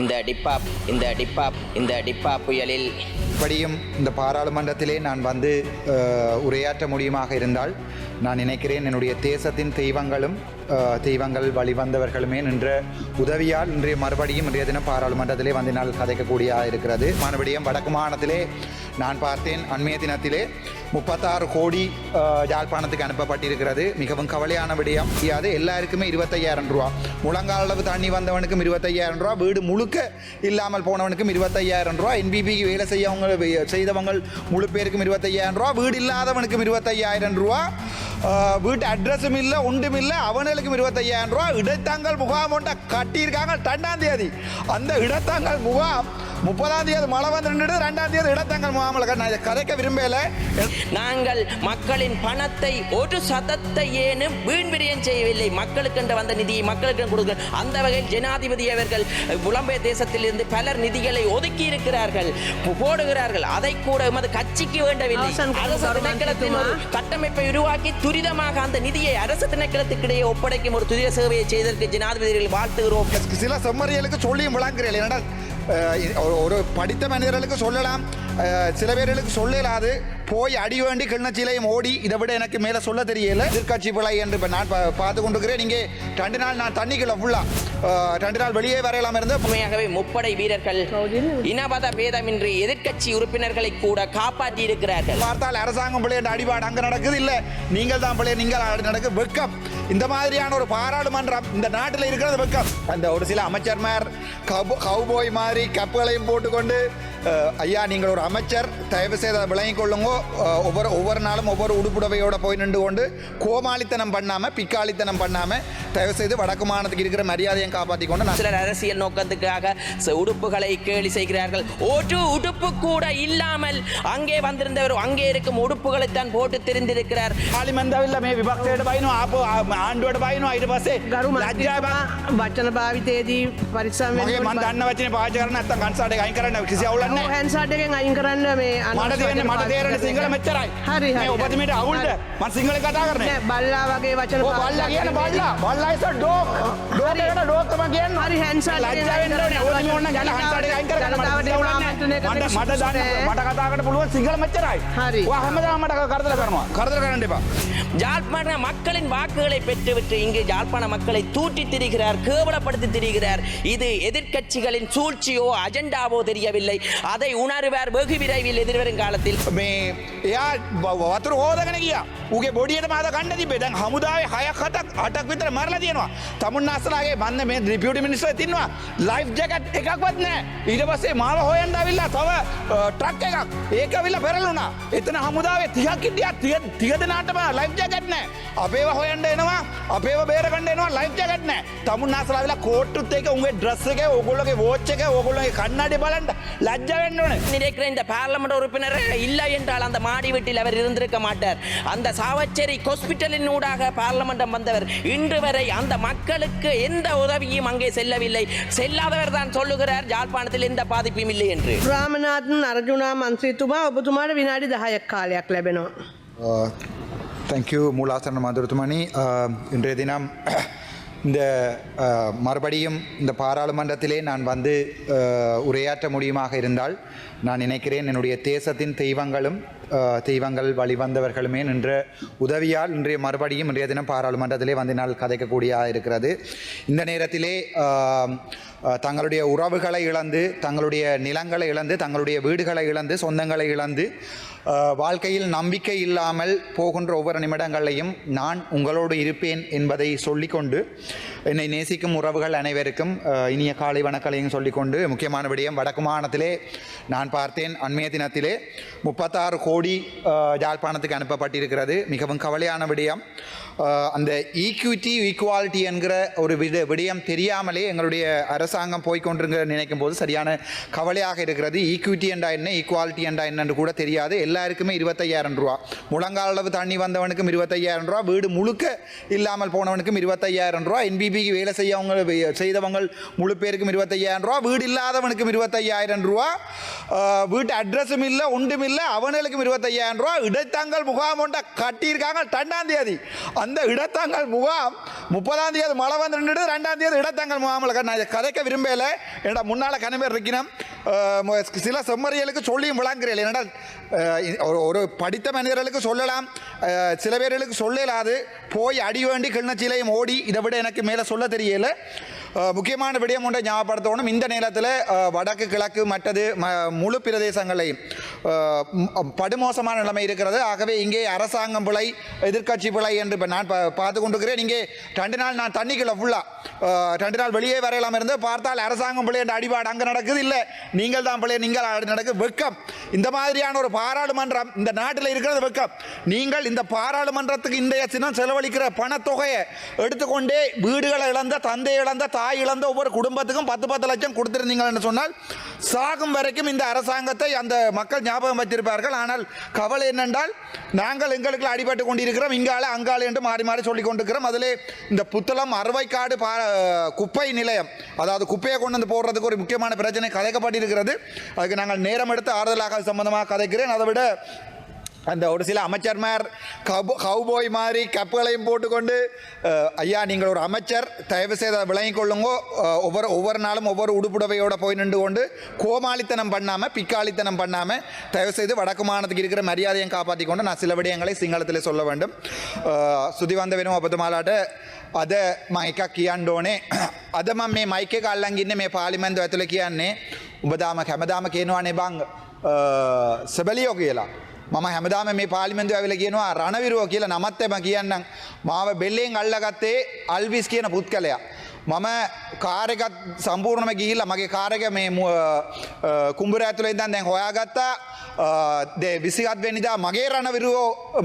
இந்த டிப்பா இந்த டிப்பா இந்த டிப்பா புயலில். இப்படியும் இந்த பாராளுமன்றத்திலே நான் வந்து உரையாற்ற முடியுமாக இருந்தால் நான் நினைக்கிறேன் என்னுடைய தேசத்தின் தெய்வங்களும் தெய்வங்கள் வழிவந்தவர்களுமே நின்ற உதவியால் இன்றைய மறுபடியும் இன்றைய தினம் பாராளுமன்றத்திலே வந்து நாள் கதைக்கக்கூடியதாக இருக்கிறது. மறுபடியும் வடக்கு மாகாணத்திலே நான் பார்த்தேன் அண்மைய தினத்திலே முப்பத்தாறு கோடி ஜாழ்ப்பாணத்துக்கு யாழ்ப்பாணத்துக்கு அனுப்பப்பட்டிருக்கிறது. மிகவும் கவலையான விடயம். அது எல்லாருக்குமே இருபத்தையாயிரம் ரூபா. முழங்கால் அளவு தண்ணி வந்தவனுக்கும் இருபத்தையாயிரம் ரூபா. வீடு முழுக்க இல்லாமல் போனவனுக்கும் இருபத்தையாயிரம் ரூபா. என்பிபிக்கு வேலை செய்யவங்க செய்தவங்க முழு பேருக்கும் இருபத்தையாயிரம் ரூபா. வீடு இல்லாதவனுக்கும் இருபத்தையாயிரம் ரூபா. வீட்டு அட்ரஸும் இல்லை ஒன்றும் இல்லை. அவனுக்கும் இருபத்தையாயிரம் ரூபா. இடைத்தாங்கல் முகாம் ஒன்றை கட்டியிருக்காங்க. ரெண்டாம் தேதி. அந்த இடத்தாங்கல் முகாம் முப்பதாம் தேதி மழை வந்து நின்றுட்டு ரெண்டாம் தேதி இடத்தாங்கல் முகாமில் கட்டின இதை கதைக்க விரும்பல. நாங்கள் மக்களின் பணத்தை ஒரு சதத்தை ஏனும் வீண் விரயம் செய்யவில்லை. மக்களுக்கென்று வந்த நிதியை மக்களுக்கு கொடுக்க அந்த வகையில் ஜனாதிபதி அவர்கள் புலம்பெயர் தேசத்திலிருந்து பலர் நிதிகளை ஒதுக்கி இருக்கிறார்கள் போடுகிறார்கள். அதை கூட எமது கட்சிக்கு வேண்டவில்லை. அரசு? திணைக்களத்தின் கட்டமைப்பை உருவாக்கி துரிதமாக அந்த நிதியை அரசு திணைக்களத்துக்கிடையே ஒப்படைக்கும் ஒரு துரித சேவையை செய்ததற்கு ஜனாதிபதிகள் வாழ்த்துகிறோம். சில செம்மறியலுக்கு சொல்லியும் அஹ், இது ஒரு- ஒரு படித்த மனிதர்களுக்கு சொல்லலாம். சில பேர்களுக்கு சொல்லலாது. போய் அடி வேண்டி கிண்ணச்சிலையும் ஓடி இதை விட எனக்கு மேலே சொல்ல தெரியல. எதிர்கட்சி பிழை என்று இப்போ நான் பா- பார்த்து கொண்டிருக்கிறேன். நீங்கள் ரெண்டு நாள் நான் தண்ணிக்குள்ள ஃபுல்லாக ரெண்டு நாள் வெளியே வரையலாம் இருந்து. உண்மையாகவே முப்படை வீரர்கள் இனவத பேதமின்றி எதிர்க்கட்சி உறுப்பினர்களை கூட காப்பாற்றி இருக்கிறார்கள் பார்த்தால் அரசாங்கம் பிள்ளை என்ற அடிபாடு அங்கே நடக்குது இல்லை. நீங்கள் தான் பிள்ளை நீங்கள் நடக்குது வெக்கம் இந்த மாதிரியான ஒரு பாராளுமன்றம் இந்த நாட்டில் இருக்கிறது வெக்கம். அந்த ஒரு சில அமைச்சர்மார் கவு கவுபோய் மாதிரி கப்புகளையும் போட்டுக்கொண்டு ஐயா நீங்கள் ஒரு அமைச்சர் தயவு செய்து அதை விளங்கிக் கொள்ளுங்க அஹ், ஒவ்வொரு ஒவ்வொரு நாளும் ஒவ்வொரு உடுப்புடவையோட போய் நின்று கொண்டு கோமாளித்தனம் பண்ணாமல் பிக்காளித்தனம் பண்ணாமல் தயவு செய்து வடக்கு மாநிலத்துக்கு இருக்கிற மரியாதையும் காப்பாற்றி கொண்டு நான் சிலர் அரசியல் நோக்கத்துக்காக ச- உடுப்புகளை கேலி செய்கிறார்கள் ஒரு உடுப்பு கூட இல்லாமல் அங்கே வந்திருந்தவர் அங்கே இருக்கும் உடுப்புகளை தான் போட்டு தெரிந்திருக்கிறார் පාලිමන්දවිල්ල මේ විපක්ෂයට බයින ආප ආණ්ඩුවට බයින අයිට පස්සේ ගරු ලජ්ජාව මන්ත්‍රීතුමා වචන භාවිතයේදී පරිස්සම් මගේ මන් දන්න වචන පාච කරන ඇත්ත කන්සාට අයින් කරන්න කිසි අවුලන්න හැන්සාට්ගෙන් අයින් කරන්න මේ මට තියන්න මට තේරෙන සිංහල මෙච්චරයි හරි මේ ඔබතුමීට අවුල්ට මන් සිංහල කතා කරන නෑ, බල්ලා වගේ වචන බල්ලා පාවිච්චි කියන කරන්නේ. බල්ලා බල්ලායිස ඩෝක් ඩෝකට ඩෝක්තම කියන්න හරි හැන්සාට් ලජ්ජාවෙන්න ඕනේ ඕනි ඕන යන හන්සාට අයින් කරගන්න මට ජනතාවට කිසි අවුලක් ආමන්ත්‍රණය නැහැ. කරන මට මට දන්න විශ්වාසය. මට කතා කරන්න පුළුවන් සිංහල මෙච්චරයි හරි. ඔයා හැමදාම මට කරදර කරනවා කරදර කරන්න එපා யாழ்ப்பாண மக்களின் வாக்குகளை பெற்றுவிட்டு இங்கு யாழ்ப்பாண மக்களை தூட்டி திரிகிறார் கேவலப்படுத்தி திரிகிறார் இது எதிர்க்கட்சிகளின் சூழ்ச்சியோ அஜெண்டாவோ தெரியவில்லை அதை உணர்வார் வெகு விரைவில் எதிர்வரும் காலத்தில் මේ එයා ව- වතුර හෝදගෙන ගිය උගේ බොඩියට මාද කණ්ඩ තිබේ දැන් හමුදාවේ හයක් හතක් අටක් විතර මරලා තියෙනවා තමුන් අස්සලාගේ බන්න මේ රිපියුටි මිනිස්ටර් තින්නවා ලයිෆ් ජැකට් එකක්වත් නෑ ඊට පස්සේ මාව හොයන්න අවිල්ලා තව ට්‍රක් එකක් ඒක අවිල්ලා පෙරලුණා එතන හමුදාවේ 30ක් හිටියා 30 30 දෙනාටම ලයිෆ් ජැකට් නෑ අපේව හොයන්න එනවා අපේව බේරගන්න එනවා ලයිෆ් ජැකට් නෑ තමුන් අස්සලා අවිල්ලා කෝට්ටුත් එක උගේ ඩ්‍රස් එක ඕගොල්ලෝගේ වෝච් එක ඕගොල්ලෝගේ කන්නඩි බලන්න ලැජ්ජා වෙන්න ඕනේ நினைக்கிற இந்த பார்லமெண்ட் உறுப்பினர் இல்லை என்றால் அந்த மாடி வீட்டில் அவர் இருந்திருக்க மாட்டார் அந்த சாவச்சேரி ஹாஸ்பிட்டலின் ஊடாக பார்லமெண்டம் வந்தவர் இன்று வரை அந்த மக்களுக்கு எந்த உதவியும் அங்கே செல்லவில்லை செல்லாதவர் தான் சொல்லுகிறார் யாழ்ப்பாணத்தில் எந்த பாதிப்பும் இல்லை என்று රාමනාත්න් අරජුනා මන්ත්‍රීතුමා ඔබතුමාට විනාඩි දහයක් කාලයක් ලැබෙනවා. தேங்க்யூ மூலாசன மதுரத்துமணி இன்றைய தினம் இந்த மறுபடியும் இந்த பாராளுமன்றத்திலே நான் வந்து உரையாற்ற முடியுமாக இருந்தால் நான் நினைக்கிறேன் என்னுடைய தேசத்தின் தெய்வங்களும் தெய்வங்கள் வழிவந்தவர்களுமே நின்ற உதவியால் இன்றைய மறுபடியும் இன்றைய தினம் பாராளுமன்றத்திலே வந்து நான் கதைக்கக்கூடியதாக இருக்கிறது. இந்த நேரத்திலே தங்களுடைய உறவுகளை இழந்து தங்களுடைய நிலங்களை இழந்து தங்களுடைய வீடுகளை இழந்து சொந்தங்களை இழந்து வாழ்க்கையில் நம்பிக்கை இல்லாமல் போகின்ற ஒவ்வொரு நிமிடங்களையும் நான் உங்களோடு இருப்பேன் என்பதை சொல்லிக்கொண்டு என்னை நேசிக்கும் உறவுகள் அனைவருக்கும் இனிய காலை வணக்கலையும் சொல்லிக்கொண்டு முக்கியமான விடயம் வடக்கு மாகாணத்திலே நான் பார்த்தேன். அண்மைய தினத்திலே முப்பத்தாறு கோடி யாழ்ப்பாணத்துக்கு அனுப்பப்பட்டிருக்கிறது. மிகவும் கவலையான விடயம். அந்த ஈக்விட்டி ஈக்குவாலிட்டி என்கிற ஒரு விட விடயம் தெரியாமலே எங்களுடைய அரசாங்கம் போய்கொண்டிருக்கிற நினைக்கும் போது சரியான கவலையாக இருக்கிறது. ஈக்விட்டி என்றா என்ன ஈக்குவாலிட்டி என்றா என்னன்னு கூட தெரியாது. எல்லாருக்குமே இருபத்தையாயிரம் ரூபா. முழங்கால் அளவு தண்ணி வந்தவனுக்கும் இருபத்தையாயிரம் ரூபா. வீடு முழுக்க இல்லாமல் போனவனுக்கும் இருபத்தையாயிரம் ரூபா. என்பி என்பிபிக்கு வேலை செய்யவங்க செய்தவங்க முழு பேருக்கும் இருபத்தையாயிரம் ரூபா வீடு இல்லாதவனுக்கும் இருபத்தையாயிரம் ரூபா வீட்டு அட்ரஸும் இல்லை ஒன்றும் இல்லை அவனுக்கும் இருபத்தையாயிரம் ரூபா இடைத்தாங்கல் முகாம் ஒன்றை கட்டியிருக்காங்க ரெண்டாம் தேதி. அந்த இடைத்தங்கள் முகாம் முப்பதாம் தேதி மழை வந்து நின்றுட்டு ரெண்டாம் தேதி இடைத்தங்கள் முகாமில் நான் கதைக்க விரும்பலை. என்னோட முன்னால் கனவேர் இருக்கணும் சில செம்மறியலுக்கு சொல்லியும் விளங்குறேன் என்னடா ஒரு- ஒரு படித்த மனிதர்களுக்கு சொல்லலாம். சில பேர்களுக்கு சொல்லலாது. போய் அடி வேண்டி கிண்ணச்சிலையும் ஓடி இதை விட எனக்கு மேலே சொல்ல தெரியல. முக்கியமான விடயம் ஒன்றை ஞாபகப்படுத்தணும். இந்த நேரத்தில் வடக்கு கிழக்கு மற்றது முழு பிரதேசங்களையும் படுமோசமான நிலைமை இருக்கிறது. ஆகவே இங்கே அரசாங்கம் பிழை எதிர்க்கட்சி பிழை என்று இப்போ நான் பா- பார்த்து கொண்டிருக்கிறேன். இங்கே ரெண்டு நாள் நான் தண்ணிக்குள்ள ஃபுல்லாக ரெண்டு நாள் வெளியே வரையலாம் இருந்து பார்த்தால் அரசாங்கம் பிள்ளை என்ற அடிபாடு அங்கே நடக்குது. இல்லை நீங்கள் தான் பிள்ளை நீங்கள் ஆடு நடக்குது வெக்கம் இந்த மாதிரியான ஒரு பாராளுமன்றம் இந்த நாட்டில் இருக்கிறது வெக்கம் நீங்கள் இந்த பாராளுமன்றத்துக்கு இன்றைய தினம் செலவழிக்கிற பணத்தொகையை எடுத்துக்கொண்டே வீடுகளை இழந்த தந்தை இழந்த தாய் இழந்த ஒவ்வொரு குடும்பத்துக்கும் பத்து பத்து லட்சம் கொடுத்துருந்தீங்கன்னு சொன்னால் சாகும் வரைக்கும் இந்த அரசாங்கத்தை அந்த மக்கள் ஞாபகம் வைத்திருப்பார்கள் ஆனால் கவலை என்னென்றால் நாங்கள் எங்களுக்கு அடிபட்டு கொண்டிருக்கிறோம். இங்கால அங்கால என்று மாறி மாறி சொல்லிக் கொண்டிருக்கிறோம். அதிலே இந்த புத்தளம் அறுவைக்காடு பா குப்பை நிலையம் அதாவது குப்பையை கொண்டு வந்து போடுறதுக்கு ஒரு முக்கியமான பிரச்சனை கதைக்கப்பட்டிருக்கிறது அதுக்கு நாங்கள் நேரம் எடுத்து ஆறுதலாக சம்பந்தமாக கதைக்கிறேன். அதை விட அந்த ஒரு சில அமைச்சர்மார் கபோ கவுபோய் மாதிரி கப்புகளையும் போட்டுக்கொண்டு அஹ், ஐயா நீங்கள் ஒரு அமைச்சர் தயவு செய்து அதை விளங்கிக் கொள்ளுங்கோ அஹ், ஒவ்வொரு ஒவ்வொரு நாளும் ஒவ்வொரு உடுப்புடவையோட போய் நின்று கொண்டு கோமாளித்தனம் பண்ணாமல் பிக்காளித்தனம் பண்ணாமல் தயவு செய்து வடக்கு மாநிலத்துக்கு இருக்கிற மரியாதையும் காப்பாற்றி கொண்டு நான் சில விடயங்களை சிங்களத்தில் சொல்ல வேண்டும் அஹ், சுதி வந்த වෙනවා ඔබතුමාලාට අද මම එකක් කියන්න ඕනේ අද මම මේ මයික එක අල්ලන් ඉන්නේ මේ පාර්ලිමේන්තුව ඇතුලේ කියන්නේ ඔබ දාම හැමදාම කියනවානේ බං සබලියෝ කියලා මම හැමදාම මේ පාලිමෙන්තු ඇවිල කියනවා රණවිරුව කියලා නමත් එම කියන්නම් මාව බෙල්ලෙන් අල්ලගත්තේ අල්විස් කියන පුද්ගලයා. මම කාරකත් සම්පූර්ණම ගිහිල්ල මගේ කාරක මේ කුම්ඹර ඇතුළ ඉදන් දැන් හොයාගත්තා. දේ විසිගත් වෙනිදා මගේ රණවිරුවෝ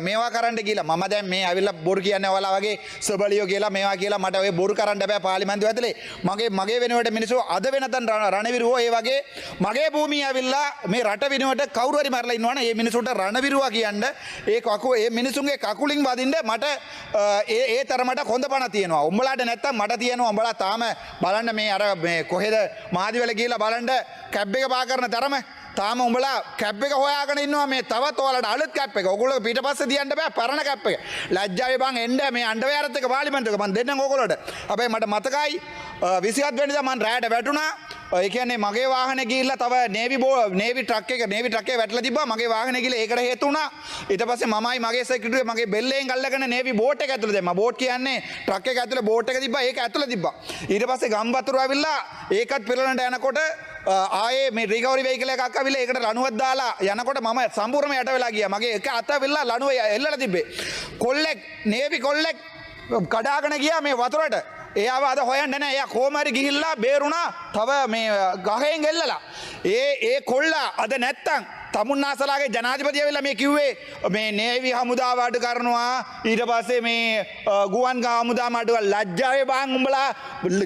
මේවා කරට කියලා ම දැන් මේ ඇවිල්ල බොරු කියන්න වලා වගේ සබලියෝ කියලා මේවා කියලා මට ඔය බොරු කරන්න බෑ පාලිමන්තු ඇතුලේ. මගේ මගේ වෙනුවට මිනිසු අද වෙනතන් රණවිරුවෝ ඒ වගේ මගේ භූමිය ඇවිල්ලා මේ රට වෙනුවට කවුරුහරි මරලා ඉන්නවන. ඒ මිනිසුන්ට රණවිරුවා කියන්න ඒ කකු ඒ මිනිසුන්ගේ කකුලින් වදින්ට මට අ, ඒ ඒ තරමට කොඳ පණ තියෙනවා. උඹලාට නැත්තම් මට තියෙනවා. උඹලා තාම බලන්න මේ අර මේ කොහෙද මාදිවල කියලා බලන්ඩ කැබ් එක පා කරන තරම තාම උඹලා කැප් එක හොයාගෙන ඉන්නවා මේ තවත් ඔයාලට අලුත් කැප් එක. ඔයගොල්ලෝ පිටපස්සේ තියන්න බෑ පරණ කැප් එක. ලැජ්ජාවේ බං එන්න මේ අන්ඩර්වෙයාරත් එක පාර්ලිමේන්තුවක මම දෙන්නම් ඕගොල්ලෝට. හැබැයි මට මතකයි අ, 27 වෙනිදා මම රැයට වැටුණා. ඒ කියන්නේ මගේ වාහනේ ගිහිල්ලා තව නේවි බෝ නේවි ට්‍රක් එක නේවි ට්‍රක් එක වැටලා තිබ්බා මගේ වාහනේ ගිහලා ඒකට හේතු වුණා ඊට පස්සේ මමයි මගේ සෙක්‍රටරි මගේ බෙල්ලෙන් අල්ලගෙන නේවි බෝට් එක ඇතුළේ දැම්මා බෝට් කියන්නේ ට්‍රක් එක ඇතුළේ බෝට් එක තිබ්බා ඒක ඇතුළේ තිබ්බා ඊට පස්සේ ගම් වතුර ඇවිල්ලා ඒකත් පෙරලනට යනකොට අ, ආයේ මේ රිකවරි වෙහිකල් එකක් ඇවිල්ලා ඒකට ලණුවක් දාලා යනකොට මම සම්පූර්ණයෙන්ම යට වෙලා ගියා. මගේ එක අත ඇවිල්ලා ලණුව එල්ලලා තිබ්බේ. කොල්ලෙක් නේවි කොල්ලෙක් කඩාගෙන ගියා මේ වතුරට. එයාව අද හොයන්න නෑ එයා කෝමරි ගිහිල්ලා බේරුණා. තව මේ ගහෙන් එල්ලලා. ඒ ඒ කොල්ලා අද නැත්තං තමුන්නාසලාගේ ජනාධිපතිය වෙලා මේ කිව්වේ මේ නේවි හමුදාව අඩු කරනවා. ඊට පස්සේ මේ අ, ගුවන් ගා හමුදාව අඩු කරලා ලැජ්ජාවේ බාන් උඹලා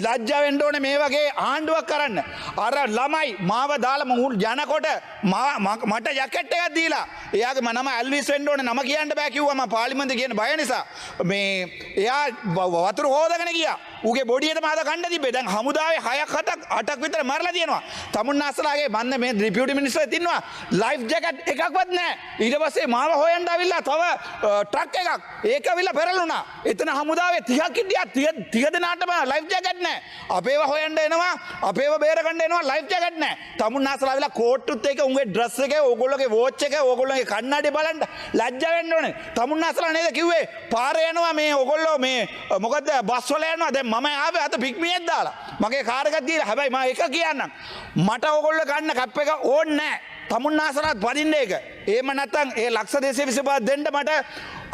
ලැජ්ජා වෙන්න ඕනේ මේ වගේ ආණ්ඩුවක් කරන්න. අර ළමයි මාව දාලා මම යනකොට මා- මා- මට ජැකට් එකක් දීලා එයාගේ මම නම ඇල්විස් වෙන්න ඕනේ නම කියන්න බෑ කිව්වා මම පාර්ලිමේන්තුවේ කියන බය නිසා මේ එයා ව- වතුර හොදගෙන ගියා. ඌගේ බොඩියට මාද කණ්ඩ තිබේ දැන් හමුදාවේ හයක් හතක් අටක් විතර මරලා තියෙනවා. තමුන්නාසලාගේ මන්න මේ ඩිපියුටි මිනිස්ටර් තින්නවා ලයිෆ් ජැකට් එකක්වත් නැහැ. ඊට පස්සේ මාව හොයන්න අවිල්ලා තව අ, ට්‍රක් එකක්. ඒක අවිල්ලා පෙරළුණා. එතන හමුදාවේ 30ක් හිටියා 30 30 දෙනාටම ලයිෆ් ජැකට් නැහැ. අපේව හොයන්න එනවා අපේව බේරගන්න එනවා ලයිෆ් ජැකට් නැහැ. තමුන්නාසලා අවිල්ලා කෝට්ටුත් එක උන්ගේ ඩ්‍රස් එක ඕගොල්ලෝගේ වෝච් එක ඕගොල්ලෝගේ කන්නඩි බලන්න ලැජ්ජා වෙන්න ඕනේ. තමුන්නාසලා නේද කිව්වේ? පාරේ යනවා මේ ඕගොල්ලෝ මේ අ, මොකද්ද බස් වල යනවා. දැන් මම ආවේ අත පික්මියෙක් දාලා. මගේ කාර් එකක් දීලා. හැබැයි මම එක කියන්නම්. මට ඕගොල්ලෝ ගන්න කැප් එක ඕනේ නැහැ. තමුන්නාසලත් පදින්න එක ඒම නැත්තං ඒ ලක්ෂ දේශය විසිපා දෙන්නට මට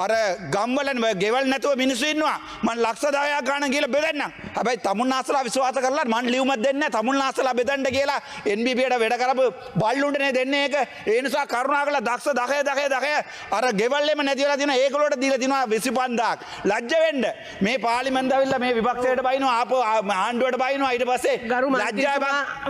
අර ගම්වලන ගෙවල් නැතුව මිනිස්සුන්නවා මන් ලක්ෂදායා ගාන කියල බෙදන්න. හැබයි තමුන් අසල විශවාස කරලා මන් ලියුමත් දෙන්න තමුන් අසල බෙදන්ට කියලා එන්බිට වැඩ කරපු බල්ලුන්ටනේ දෙන්නේ එක ඒනිසා කරුණා කළ දක්ෂ දකය දකය දකය අර ගෙවල්ලෙම නැතිවලා තින ඒකලොට දීල තිනවා විසි පන්දාක් ලජ්ජවෙන්ඩ මේ පාලිමන්දවිල්ල මේ විපක්ෂයට බයිනවා. අප ආණ්ඩුවට බයිනවා. අයිට පසේ ගරු ලජ්ජා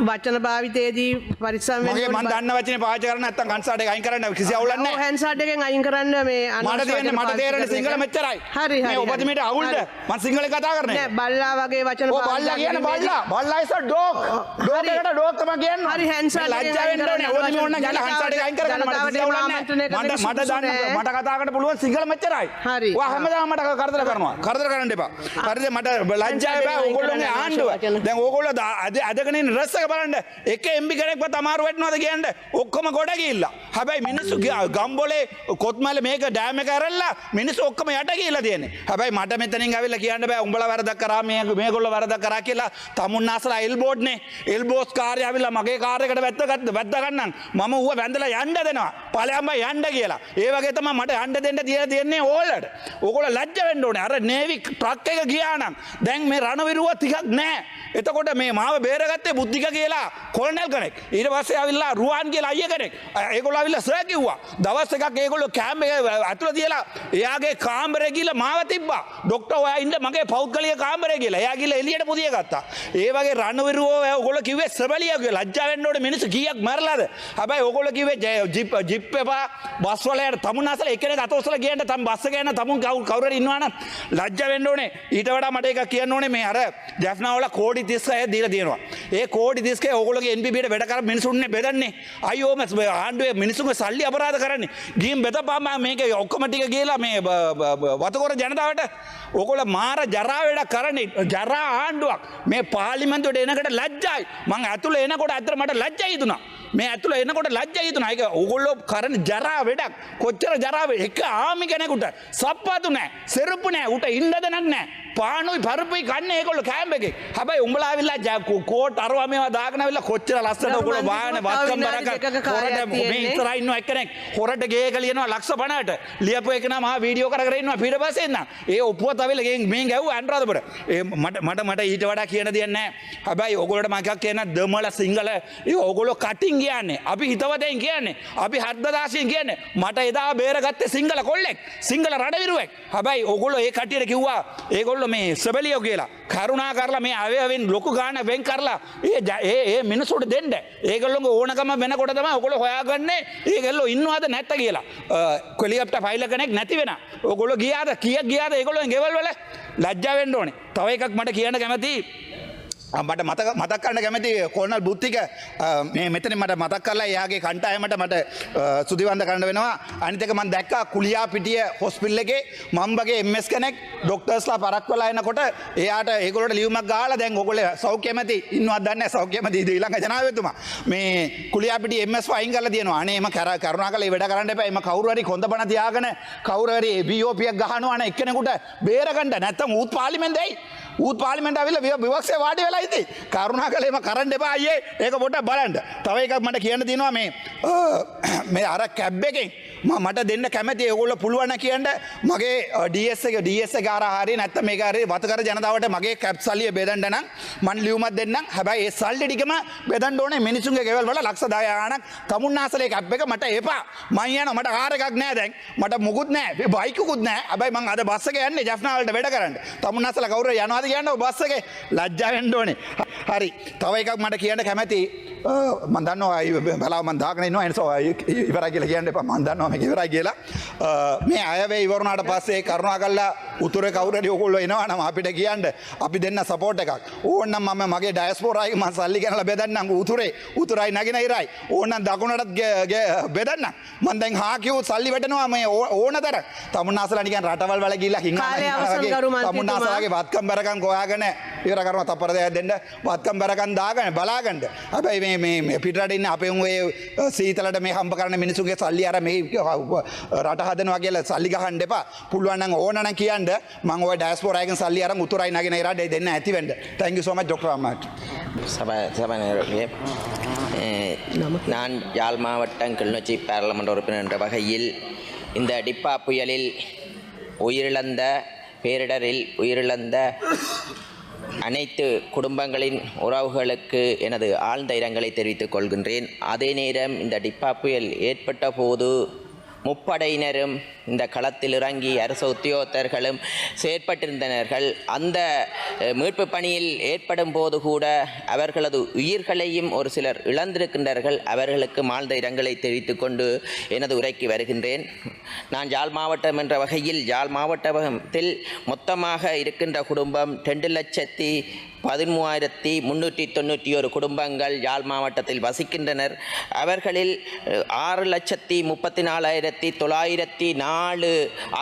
වචන භාවිතයේදී පරිසම් මගේ මන්දන්න වචන පාචරන ඇත්තන් කන්සාට අයින් කරන්න කිසි අවුලන්න හැන්සාටක අයින් කරන්න මේ අනට මට තේරෙන පාවිච්චි සිංහල කරන එක. මෙච්චරයි හරි මේ හරි ඔබතුමීට අවුල්ද හරි. මම සිංහලෙන් කතා කරන්නේ නෑ බල්ලා වගේ වචන ඕ පාවිච්චි බල්ලා කියන කිරීමේදී- බල්ලා බල්ලා ඉස ඩෝග් ඩෝග් එකට ඩෝග් තමයි කියන්නේ හරි, හැන්සල් මේ ලැජ්ජා වෙන්න ඕනේ ජනතාවට ඕනි ඕන කියලා හංසාට අයින් කරගන්න මට ජනතාවට සිංහල ආමන්ත්‍රණය කරන මට එක මට සුදුසු දන්න නෑ. මට කතා කරන්න පුළුවන් සිංහල මෙච්චරයි හරි. ඔයා හැමදාම මට කරදර කරනවා කරදර කරන්න එපා හරිද මට ලැජ්ජා හැන්සල් එපා අයින් ඕගොල්ලෝගේ කරන්න ආණ්ඩුව අවශ්‍ය වචන. දැන් ඕගොල්ලෝ දා- අද- අදගෙන ඉන්න රස් එක බලන්න එක එම්බි කෙනෙක්වත් අමාරු වෙටනවද කියන්නේ ඔක්කොම ගොඩ ගිහිල්ලා හැබැයි මිනිස්සු ගියා- ගම්බොලේ කොත්මල මේක ඩෑම් එක ඇරලා මිනිස්සු ඔක්කොම යට ගිහිල්ලා තියෙන්නේ. හැබැයි මට මෙතනින් ඇවිල්ලා කියන්න බෑ උඹලා වැරදක් කරා මේ මේගොල්ලෝ වැරදක් කරා කියලා තමුන්නාසලා එල්බෝඩ්නේ එල්බෝස් කාර්ය ඇවිල්ලා මගේ කාර් එකට වැද්ද ගත්ත වැද්ද ගන්නම්. මම ඌව වැඳලා යන්න දෙනවා. ඵලයන්ම යන්න කියලා. ඒ වගේ තමයි මට යන්න දෙන්න තියලා තියෙන්නේ ඕල්ලට. ඕගොල්ලෝ ලැජ්ජ වෙන්න ඕනේ. අර නේවි ට්‍රක් එක ගියා නම් දැන් මේ රණවිරුව ටිකක් නැහැ එතකොට මේ මාව බේරගත්තේ බුද්ධික කියලා කොල්නල් කෙනෙක්. ඊට පස්සේ ඇවිල්ලා රුවන් කියලා අයිය කෙනෙක්. ඒගොල්ලෝ ඇවිල්ලා සර් කිව්වා. දවස් එකක් ඒගොල්ලෝ කැම්ප් එක ඇතුළේ තියලා එයාගේ කාමරේ ගිහලා මාව තිබ්බා. ડોක්ටර් ඔයා ඉන්න මගේ පෞද්ගලික කාමරේ කියලා. එයා ගිහලා එළියට පුදිය ගත්තා. ඒ වගේ රණවිරුවෝ ඕගොල්ලෝ කිව්වේ සබලිය කියලා. ලැජ්ජා වෙන්න ඕනේ මිනිස්සු කීයක් මරලාද? හැබැයි ඕගොල්ලෝ කිව්වේ ජය- ජිප් ජිප් එපා. බස් වල යන තමුන්නාසල එක්කෙනෙක් අතෝසල ගියන්න තම බස් එක යන තමුන් කවු- කවුරු හරි ඉන්නවනම් ලැජ්ජා වෙන්න ඕනේ. ඊට වඩා මට එකක් කියන්න ඕනේ. මේ අර ජැෆ්නා වල කෝඩි 36 දීලා තියෙනවා. ඒ කෝඩි 36 ඕගොල්ලෝගේ NPBට වැඩ කර මිනිසුන්නේ බෙදන්නේ. අයියෝ මස් ආණ්ඩුවේ මිනිසුන්ගේ සල්ලි අපරාධ කරන්නේ. ගිහින් බෙදපම් මේක ඔක්කොම ටික කියලා මේ වතකොර ජනතාවට ඕකොල මාර ජරාවඩ කරණෙ ජරා ආණ්ඩුවක්. මේ පාලිමන්තුට එනකට ලජ්ජයි. මං ඇතුළ එනකොට ඇතරමට ලජ්ජයි තුනා මේ ඇතුළ එනකොට ලජ්ජයි තුනා එක ඔගොල්ලෝ කරන ජරා වැඩක්. කොච්චර ජරාව එක ආමි කෙනෙකුට සප්පාතු නෑ සෙරප්පු නෑ උට ඉන්දදනක් නෑ. පානුයි පරපයි කන්න ඒකොල කෑම්බ එකෙක් හැබයි උඹලා වෙල්ලා ජැකු කෝට් අරවාමවා දාගනවෙල්ලා කොච්චර ලස්සට ගොල බාන වත්කම් බරක හොරට ඉතරයින්න එකනෙක් හොරට ගේ කලියනවා ලක්ෂ පනට ලියපු එකන මහා වීඩියෝ කරන්න පිට පසෙන්න ඒ ඔපුුව තවලගේ මේ ගැව් අන්රාධපට මට මට මට ඊට වඩා කියන තියන්න හැබයි ඔගොලට මකක් කියන දෙමල සිංහල. ඔගොලො කටින් කියන්නේ. අපි හිතවතයෙන් කියන්නේ. අපි හර්දදාශයෙන් කියන්නේ. මට එදා බේරගත්ත සිංහල කොල්ලෙක්. සිංහල රඩවිරුවක් හැබයි ඔගොල ඒ කටියට කිව්වා. ඒගොල ඒගොල්ලෝ මේ සබලියෝ කියලා. කරුණා කරලා මේ අවයවෙන් ලොකු ගාන වෙන් කරලා. ඒ ජ- ඒ ඒ මිනිසුට දෙන්න. ඒගොල්ලොන්ගේ ඕනකම වෙනකොට තමයි ඔයගොල්ලෝ හොයාගන්නේ. ඒගොල්ලෝ ඉන්නවද නැත්ද කියලා. කොලියප්ට ෆයිල් කෙනෙක් නැති වෙන. ඔයගොල්ලෝ ගියාද කීයක් ගියාද ඒගොල්ලෝ ගෙවල් වල? ලැජ්ජා වෙන්න ඕනේ. තව එකක් මට කියන්න කැමතියි. මට මතක මතක් කරන්න කැමති කොල්නල් බුද්ධික. අ, මේ මෙතන මට මතක් කරලා එයාගේ කණ්ඩායමට මට අ, සුදිවන්ද කරන්න වෙනවා. අනිතක මන් දැක්ක කුලියා පිටිය හොස්පිල් එකේ. මම්බගේ එම්ස් කෙනෙක් ඩොක්ටර්ස්ලා පරක් වෙලා එනකොට එයාට ඒගොල්ලෝට ලියුමක් ගාලා දැන් ඔයගොල්ලෝ සෞඛ්‍යමති ඉන්නවද දන්නේ නැහැ සෞඛ්‍යමති ඊළඟ ජනාධිපතිතුමා මේ කුලියා පිටිය එම්ස් වයින් කරලා තියෙනවා අනේ එම කර කරුණාකරලා ඒ වැඩ කරන්න එපා. එම කවුරු හරි කොන්ද බණ තියාගෙන කවුරු හරි බියෝපියක් ගහනවා නම් එක්කෙනෙකුට බේරගන්න. නැත්තම් ඌත් පාර්ලිමේන්තෙයි ඌත් පාලිමෙන්ට ඇවිල්ලා විව- විවක්සේ වාඩි වෙලා ඉතින් කරුණා කළේම කරන්න එපා අයියේ ඒක පොඩ්ඩක් බලන්න. තව එකක් මට කියන්න තියෙනවා මේ අ, මේ අර කැබ් එකෙන් ම- මට දෙන්න කැමති ඒගොල්ල පුළුවන කියන්න මගේ ඩස් එක ඩස් ගාර හරි නැත්ත මේකාරේ වතකර ජනතාවට මගේ කැප් සල්ලිය බෙදන්ඩන මන් ලියුමත් දෙන්න හැබයි ඒ සල්ලි ටිකම බෙදන් ඕන මිනිසුන් ගෙවල් වල ලක්ෂදායානක් තමුන්නාසලේ කැප් එක මට එපා. මයන මට ආරකක් නෑ දැන්. මට මුකුත් නෑ. බයිකුත් නෑ. ඇබයි මං අද බස්සක යන්න ජස්නාවලට වැඩ කරන්න. තමුන්නසල කවර යනවාද කියන්න බස්සක ලජ්ජාවෙන්ඩ ඕනේ. හරි. තව එකක් මට කියන්න කැමැති මන්දන්න බලා මන්දාගන න ඇනිස ඉවර කියල කියන්න එප. මන්දන්නම ඉවර කියලා. මේ අයවේ ඉවරුණට පස්සේ කරුණා කල්ලා උතුර කවුරට ඔකුල්ල එනවානම් අපිට කියන්න. අපි දෙන්න සපෝට් එකක්. ඕන්නම් මම මගේ ඩයස්පෝරයි ම සල්ලි කැනල බෙදන්නම් උතුරේ. උතුරයි නගෙන ඉරයි. ඕන්නම් දකුණටත් බෙදන්න මන්දැන් හාකිවූ සල්ලි වැටනවා මේ ඕන තර. තමුන්නාසලනිකන් රටවල් වල ගිල්ලා හිංහගේ තමුන්නාසලගේ වත්කම් බැරකම් ගොයාගෙන ඉවරකරම තපරදය දෙන්න. වත්කම් බැරකන් දාගන බලාගන්ඩ හැබැයි මේ පිටරටඉන්න අපේ සීතලට මේ හම්ප කරන මිනිසුගේ සල්ලි අර මේ රට හදනවා කියල සල්ලි ගහන් දෙපා පුළුවන්න ඕනන කියන්න. මම ඔය ඩයස්පෝරා එකෙන් සල්ලි අරන් උතුරයි නගින ඉරට දෙන්න ඇති වෙන්න. thank you so much dr ahmad சபா சபாநாயகர்களே அஹ், நான் யாழ் மாவட்டம் கிளிநொச்சி பாராளுமன்ற உறுப்பினர் என்ற வகையில் இந்த டிப்பா புயலில் உயிரிழந்த பேரிடரில் உயிரிழந்த அனைத்து குடும்பங்களின் உறவுகளுக்கு எனது ஆழ்ந்த இரங்கலை தெரிவித்துக் கொள்கின்றேன் அதே நேரம் இந்த டிப்பா புயல் ஏற்பட்ட போது முப்படையினரும் இந்த களத்தில் இறங்கி அரசு உத்தியோகத்தர்களும் செயற்பட்டிருந்தனர்கள் அந்த மீட்பு பணியில் ஏற்படும் போது கூட அவர்களது உயிர்களையும் ஒரு சிலர் இழந்திருக்கின்றார்கள். அவர்களுக்கு மாழ்ந்த இரங்கலை தெரிவித்துக் கொண்டு எனது உரைக்கு வருகின்றேன். நான் யாழ் மாவட்டம் என்ற வகையில் யாழ் மாவட்டத்தில் மொத்தமாக இருக்கின்ற குடும்பம் ரெண்டு லட்சத்தி பதிமூவாயிரத்தி முன்னூற்றி தொண்ணூற்றி ஒரு குடும்பங்கள் யாழ் மாவட்டத்தில் வசிக்கின்றனர். அவர்களில் ஆறு லட்சத்தி முப்பத்தி நாலாயிரத்தி தொள்ளாயிரத்தி நாலு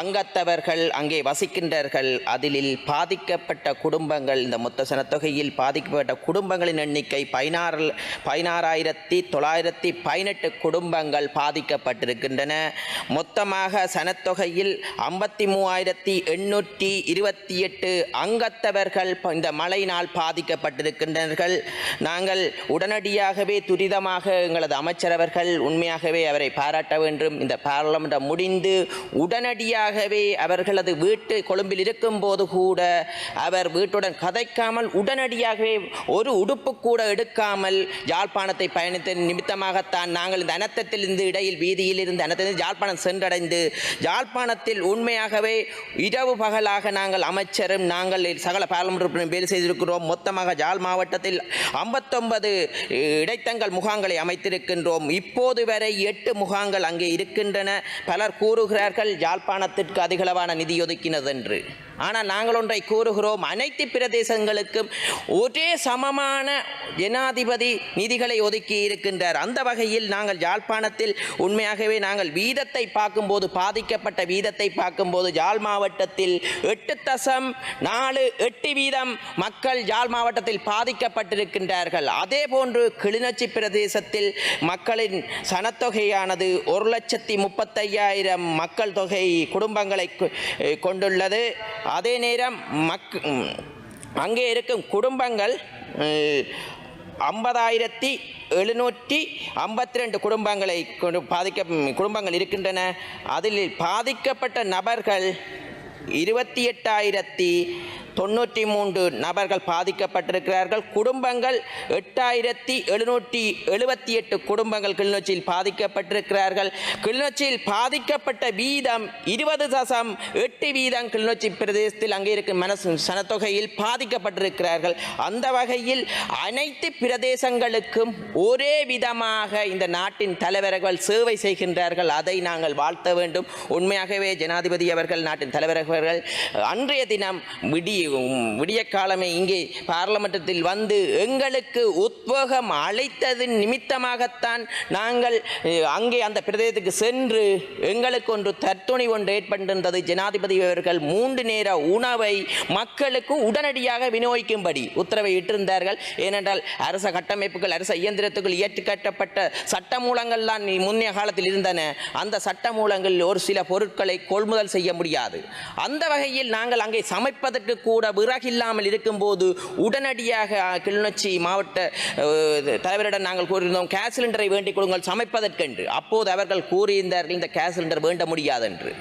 அங்கத்தவர்கள் அங்கே வசிக்கின்றார்கள். அதில் பாதிக்கப்பட்ட குடும்பங்கள் இந்த மொத்த சனத்தொகையில் பாதிக்கப்பட்ட குடும்பங்களின் எண்ணிக்கை பதினாறு பதினாறாயிரத்தி தொள்ளாயிரத்தி பதினெட்டு குடும்பங்கள் பாதிக்கப்பட்டிருக்கின்றன. மொத்தமாக சனத்தொகையில் ஐம்பத்தி மூவாயிரத்தி எண்ணூற்றி இருபத்தி எட்டு அங்கத்தவர்கள் இந்த மழையினால் பாதிக்கப்பட்டிருக்கின்றார்கள் நாங்கள் உடனடியாகவே துரிதமாக எங்களது அமைச்சரவர்கள் உண்மையாகவே அவரை பாராட்ட வேண்டும். இந்த பாராளுமன்றம் முடிந்து உடனடியாகவே அவர்களது வீட்டு கொழும்பில் இருக்கும்போது கூட அவர் வீட்டுடன் கதைக்காமல் உடனடியாகவே ஒரு உடுப்பு கூட எடுக்காமல் யாழ்ப்பாணத்தை பயணித்த நிமித்தமாகத்தான் நாங்கள் இந்த அனத்தத்தில் இருந்து இடையில் வீதியில் இருந்து அனத்திலிருந்து யாழ்ப்பாணம் சென்றடைந்து யாழ்ப்பாணத்தில் உண்மையாகவே இரவு பகலாக நாங்கள் அமைச்சரும் நாங்கள் சகல பாராளுமன்ற வேலை செய்திருக்கிறோம். மொத்தமாக யாழ் மாவட்டத்தில் ஐம்பத்தொன்பது இடைத்தங்கள் முகாங்களை அமைத்திருக்கின்றோம். இப்போது வரை எட்டு முகாங்கள் அங்கே இருக்கின்றன. பலர் கூறுகிறார்கள் யாழ்ப்பாணத்திற்கு அதிகளவான நிதி ஒதுக்கினதென்று. ஆனால் நாங்கள் ஒன்றை கூறுகிறோம் அனைத்து பிரதேசங்களுக்கும் ஒரே சமமான ஜனாதிபதி நிதிகளை ஒதுக்கி இருக்கின்றார். அந்த வகையில் நாங்கள் யாழ்ப்பாணத்தில் உண்மையாகவே நாங்கள் வீதத்தை பார்க்கும்போது பாதிக்கப்பட்ட வீதத்தை பார்க்கும்போது யாழ் மாவட்டத்தில் எட்டு தசம் நாலு எட்டு வீதம் மக்கள் யாழ் மாவட்டத்தில் பாதிக்கப்பட்டிருக்கின்றார்கள். அதே போன்று கிளிநொச்சி பிரதேசத்தில் மக்களின் சனத்தொகையானது ஒரு லட்சத்தி முப்பத்தையாயிரம் மக்கள் தொகை குடும்பங்களை கொ- கொண்டுள்ளது. அதே நேரம் மக் அங்கே இருக்கும் குடும்பங்கள் ஐம்பதாயிரத்தி எழுநூற்றி ஐம்பத்தி ரெண்டு குடும்பங்களை பாதிக்க குடும்பங்கள் இருக்கின்றன. அதில் பாதிக்கப்பட்ட நபர்கள் இருபத்தி எட்டாயிரத்தி தொண்ணூற்றி மூன்று நபர்கள் பாதிக்கப்பட்டிருக்கிறார்கள். குடும்பங்கள் எட்டாயிரத்தி எழுநூற்றி எழுபத்தி எட்டு குடும்பங்கள் கிளிநொச்சியில் பாதிக்கப்பட்டிருக்கிறார்கள். கிளிநொச்சியில் பாதிக்கப்பட்ட வீதம் இருபது தசம் எட்டு வீதம் கிளிநொச்சி பிரதேசத்தில் அங்கே இருக்கும் மனசு சனத்தொகையில் பாதிக்கப்பட்டிருக்கிறார்கள். அந்த வகையில் அனைத்து பிரதேசங்களுக்கும் ஒரே விதமாக இந்த நாட்டின் தலைவர்கள் சேவை செய்கின்றார்கள். அதை நாங்கள் வாழ்த்த வேண்டும். உண்மையாகவே ஜனாதிபதி அவர்கள் நாட்டின் தலைவர்கள் அன்றைய தினம் விடிய விடிய காலமே இங்கே பார்லமெண்டத்தில் வந்து எங்களுக்கு உத்வேகம் அழைத்ததின் நிமித்தமாகத்தான் நாங்கள் அங்கே அந்த பிரதேசத்துக்கு சென்று எங்களுக்கு ஒன்று தற்துணை ஒன்று ஏற்பட்டிருந்தது. ஜனாதிபதி அவர்கள் மூன்று நேர உணவை மக்களுக்கு உடனடியாக விநியோகிக்கும்படி உத்தரவை இட்டிருந்தார்கள். ஏனென்றால் அரச கட்டமைப்புகள் அரச இயந்திரத்துக்குள் இயற்றி கட்டப்பட்ட சட்டமூலங்கள்லாம் தான் முன்னைய காலத்தில் இருந்தன. அந்த சட்டமூலங்களில் ஒரு சில பொருட்களை கொள்முதல் செய்ய முடியாது. அந்த வகையில் நாங்கள் அங்கே சமைப்பதற்கு கூட கூட விறகில்லாமல் இருக்கும்போது உடனடியாக கிளிநொச்சி மாவட்ட தலைவரிடம் நாங்கள் கூறியிருந்தோம் கேஸ் சிலிண்டரை வேண்டிக் கொடுங்கள் சமைப்பதற்கென்று. அப்போது அவர்கள் கூறியிருந்தார்கள் இந்த கேஸ் சிலிண்டர் வேண்ட முடியாதென்று.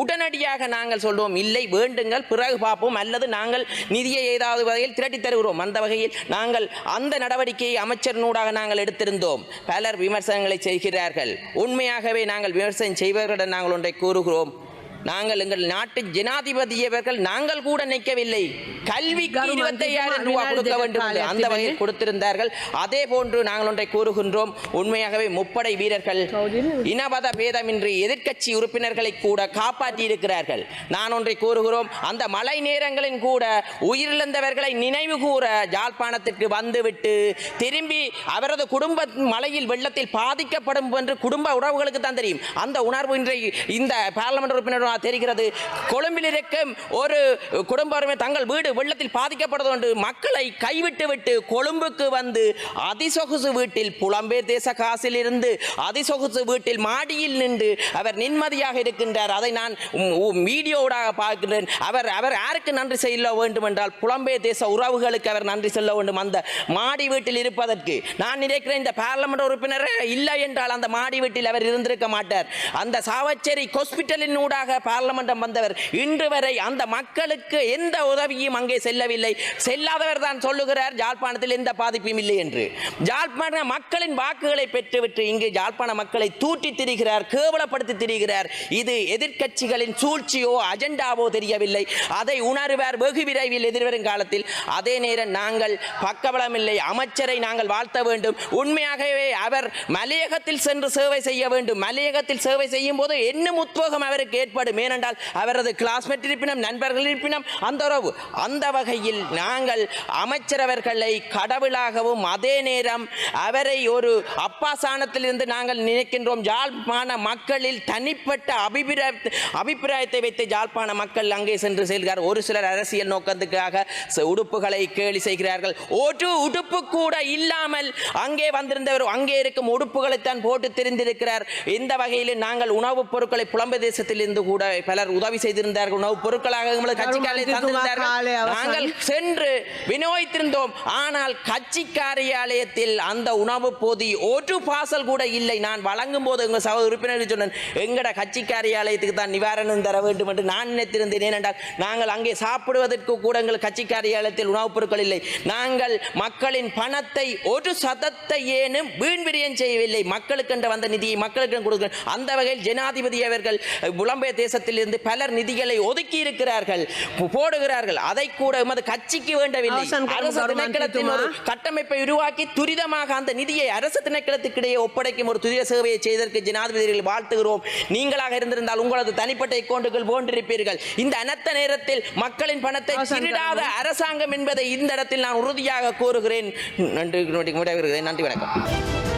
உடனடியாக நாங்கள் சொல்வோம் இல்லை வேண்டுங்கள் பிறகு பார்ப்போம் அல்லது நாங்கள் நிதியை ஏதாவது வகையில் திரட்டி தருகிறோம். அந்த வகையில் நாங்கள் அந்த நடவடிக்கையை அமைச்சரினூடாக நாங்கள் எடுத்திருந்தோம். பலர் விமர்சனங்களை செய்கிறார்கள். உண்மையாகவே நாங்கள் விமர்சனம் செய்வர்களிடம் நாங்கள் ஒன்றை கூறுகிறோம். நாங்கள் எங்கள் நாட்டு ஜனாதிபதி அவர்கள் நாங்கள் கூட நிற்கவில்லை. கல்விக்கு கரும இருபத்தையாயிரம் ரூபாய் கொடுக்க வேண்டும் அந்த வகையில். கொடுத்திருந்தார்கள். அதே போன்று நாங்கள் ஒன்றை கூறுகின்றோம். உண்மையாகவே முப்படை வீரர்கள் இனபத பேதமின்றி எதிர்க்கட்சி உறுப்பினர்களை கூட காப்பாற்றி இருக்கிறார்கள் நான் ஒன்றை கூறுகிறோம். அந்த மழை நேரங்களின் கூட உயிரிழந்தவர்களை நினைவு கூற யாழ்ப்பாணத்திற்கு வந்துவிட்டு திரும்பி அவரது குடும்ப மழையில் வெள்ளத்தில் பாதிக்கப்படும் என்று குடும்ப உறவுகளுக்கு தான் தெரியும். அந்த உணர்வு இன்றைய இந்த பார்லமெண்ட் உறுப்பினர் தெரிகிறது. கொழும்பில் இருக்கும் ஒரு குடும்பமே தங்கள் வீடு வெள்ளத்தில் பாதிக்கப்படுவது என்று மக்களை கைவிட்டுவிட்டு கொழும்புக்கு வந்து அதிசொகுசு வீட்டில் புலம்பெயர் தேச காசில் இருந்து அதிசொகுசு வீட்டில் மாடியில் நின்று அவர் நிம்மதியாக இருக்கின்றார். அதை நான் வீடியோவாக அவர் அவர் யாருக்கு நன்றி செய்ய வேண்டும் என்றால் புலம்பெயர் தேச உறவுகளுக்கு அவர் நன்றி செல்ல வேண்டும். அந்த மாடி வீட்டில் இருப்பதற்கு நான் நினைக்கிறேன் இந்த பார்லமெண்ட் உறுப்பினர் இல்லை என்றால் அந்த மாடி வீட்டில் அவர் இருந்திருக்க மாட்டார். அந்த சாவச்சேரி ஹாஸ்பிட்டலின் ஊடாக பார்லமெண்டம் வந்தவர். இன்று வரை அந்த மக்களுக்கு எந்த உதவியும் அங்கே செல்லவில்லை. செல்லாதவர் தான் சொல்லுகிறார் ஜாழ்ப்பாணத்தில் எந்த பாதிப்பும் இல்லை என்று. ஜாழ்ப்பாண மக்களின் வாக்குகளை பெற்றுவிட்டு இங்கு ஜாழ்ப்பாண மக்களை தூட்டி திரிகிறார் கேவலப்படுத்தி திரிகிறார். இது எதிர்க்கட்சிகளின் சூழ்ச்சியோ அஜெண்டாவோ தெரியவில்லை. அதை உணர்வார் வெகு விரைவில் எதிர்வரும் காலத்தில். அதே நேரம் நாங்கள் பக்கபலமில்லை அமைச்சரை நாங்கள் வாழ்த்த வேண்டும். உண்மையாகவே அவர் மலையகத்தில் சென்று சேவை செய்ய வேண்டும். மலையகத்தில் சேவை செய்யும் போது என்ன உத்வேகம் அவருக்கு ஏற்படும். ஏனென்றால் அவரது கிளாஸ்மேட் இருப்பினும் நண்பர்கள் இருப்பினும் அந்த உறவு அந்த வகையில் நாங்கள் அமைச்சரவர்களை கடவுளாகவும் அதே நேரம் அவரை ஒரு அப்பாசானத்திலிருந்து நாங்கள் நினைக்கின்றோம். யாழ்ப்பாண மக்களில் தனிப்பட்ட அபிப்பிராய அபிப்பிராயத்தை வைத்து யாழ்ப்பாண மக்கள் அங்கே சென்று செல்கிறார் ஒரு சிலர் அரசியல் நோக்கத்துக்காக உடுப்புகளை கேலி செய்கிறார்கள். ஒரு உடுப்பு கூட இல்லாமல் அங்கே வந்திருந்தவர் அங்கே இருக்கும் உடுப்புகளைத்தான் போட்டு தெரிந்திருக்கிறார். இந்த வகையில் நாங்கள் உணவுப் பொருட்களை புலம்பு தேசத்திலிருந்து கூட பலர் உதவி செய்திருந்தார்கள் உணவுப் பொருட்களாக எங்களுக்கு கருமாதி தந்திருந்தார்கள். நாங்கள் சென்று வினோய்த்திருந்தோம் ஆனால் கட்சி காரியாலயத்தில் அந்த உணவு பொதி ஒரு பாசல் கூட இல்லை. நான் வழங்கும் போது எங்கள் சக உறுப்பினர்கள் சொன்னேன் எங்கட கட்சி காரியாலயத்துக்கு தான் நிவாரணம் தர வேண்டும் என்று நான் நினைத்திருந்தேன். ஏனென்றால் நாங்கள் அங்கே சாப்பிடுவதற்கு கூட எங்கள் கட்சி காரியாலயத்தில் உணவுப் பொருட்கள் இல்லை. நாங்கள் மக்களின் பணத்தை ஒரு சதத்தை ஏனும் வீண் விரயம் செய்யவில்லை. மக்களுக்கென்று வந்த நிதியை மக்களுக்கு கொடுக்க அந்த வகையில் ஜனாதிபதி அவர்கள் புலம்பெயர் தேசத்திலிருந்து பலர் நிதிகளை ஒதுக்கி இருக்கிறார்கள் போடுகிறார்கள். அதை கூட எமது கட்சிக்கு வேண்டவில்லை. அரசு திணைக்களத்தின் ஒரு. கட்டமைப்பை உருவாக்கி துரிதமாக அந்த நிதியை அரசு திணைக்களத்துக்கிடையே ஒப்படைக்கும் ஒரு துரித சேவையை செய்ததற்கு ஜனாதிபதிகள் வாழ்த்துகிறோம். நீங்களாக இருந்திருந்தால் உங்களது தனிப்பட்ட அக்கௌண்டுகள் போன்றிருப்பீர்கள். இந்த அனர்த்த நேரத்தில் மக்களின் பணத்தை திருடாத அரசாங்கம் என்பதை இந்த இடத்தில் நான் உறுதியாக கூறுகிறேன். நன்றி நன்றி வணக்கம்.